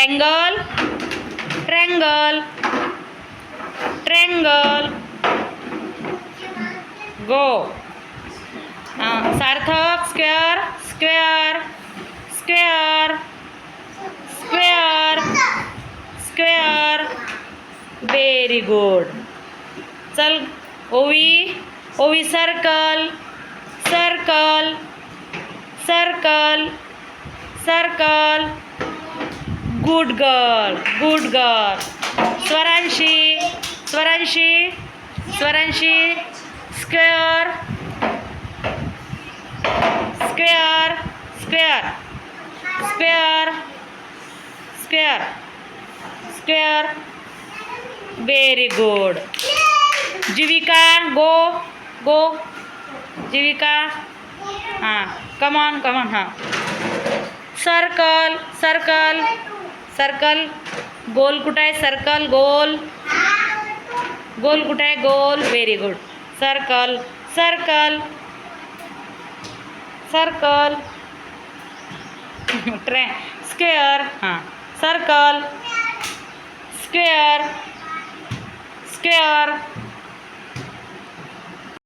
Triangle triangle triangle, go. हाँ, Sarthak square square square square square very good चल, Ovi Ovi circle circle circle circle good girl good girl Swaranshi Swaranshi Swaranshi square square square square square square very good Jeevika go go Jeevika हाँ come on come on हाँ. Circle circle circle, गोल कुटाए circle, गोल गोल कुटाए गोल very good circle circle circle tray square हाँ circle, square square